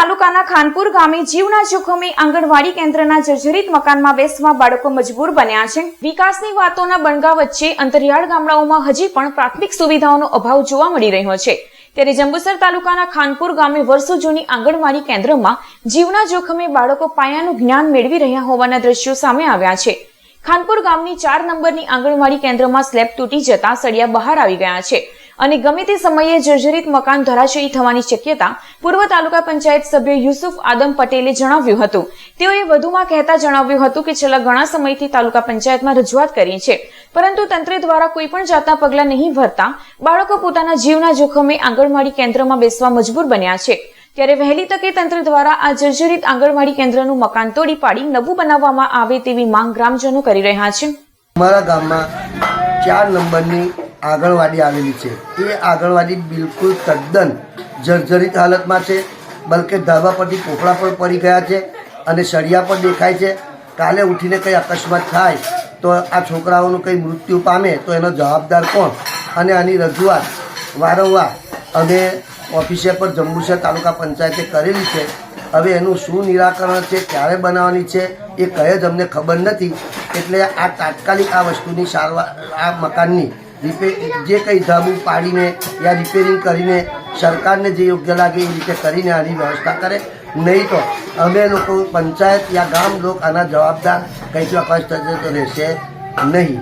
તાલુકાના ખાનપુર ગામે જીવના જોખમે આંગણવાડી કેન્દ્રના જર્જરિત મકાનમાં બેસવા બાળકો મજબૂર બન્યા છે. વિકાસની વાતોના બણગા વચ્ચે અંતરિયાળ ગામડાઓમાં હજી પણ પ્રાથમિક સુવિધાઓનો અભાવ જોવા મળી રહ્યો છે. ત્યારે જંબુસર તાલુકાના ખાનપુર ગામે વર્ષો જૂની આંગણવાડી કેન્દ્રમાં જીવના જોખમે બાળકો પાયાનું જ્ઞાન મેળવી રહ્યા હોવાના દ્રશ્યો સામે આવ્યા છે. ખાનપુર ગામની ચાર નંબરની આંગણવાડી કેન્દ્રમાં સ્લેબ તૂટી જતા સળિયા બહાર આવી ગયા છે. અને ગમે તે સમયે જર્જરિત મકાન ધરાશયી થવાની શક્યતા પૂર્વ તાલુકા પંચાયત સભ્ય યુસુફ આદમ પટેલે જણાવ્યું હતું. તેઓએ વધુમાં કહેતા જણાવ્યું હતું કે છેલ્લા ઘણા સમયથી તાલુકા પંચાયતમાં રજૂઆત કરી છે. પરંતુ તંત્ર દ્વારા કોઈ પણ જાતના પગલાં નહીં ભરતા બાળકો પોતાના જીવના જોખમે આંગણવાડી કેન્દ્રમાં બેસવા મજબૂર બન્યા છે. ત્યારે વહેલી તકે તંત્ર દ્વારા આ જર્જરિત આંગણવાડી કેન્દ્રનું મકાન તોડી પાડી નવું બનાવવામાં આવે તેવી માંગ ગ્રામજનો કરી રહ્યા છે. અમારા ગામમાં ચાર નંબરની આંગણવાડી આવેલી છે. એ આંગણવાડી બિલકુલ તદ્દન જર્જરિત હાલતમાં છે, બલકે ધાબા પરથી પોપડા પણ પડી ગયા છે અને સળિયા પણ દેખાય છે. કાલે ઉઠીને કંઈ અકસ્માત થાય તો આ છોકરાઓનું કંઈ મૃત્યુ પામે તો એનો જવાબદાર કોણ? અને આની રજૂઆત વારંવાર અમે ઓફિસે પર જંબુસર તાલુકા પંચાયતે કરેલી છે. હવે એનું શું નિરાકરણ છે, ક્યારે બનાવવાની છે, એ કહે જ અમને ખબર નથી. એટલે આ તાત્કાલિક આ વસ્તુની સારવાર, આ મકાનની જે કંઈ ધાબુ પાડીને યા રિપેરિંગ કરીને સરકારને જે યોગ્ય લાગે એ રીતે કરીને આની વ્યવસ્થા કરે. નહીં તો અમે લોકો પંચાયત યા ગામ લોક આના જવાબદાર કંઈક વખત રહેશે નહીં.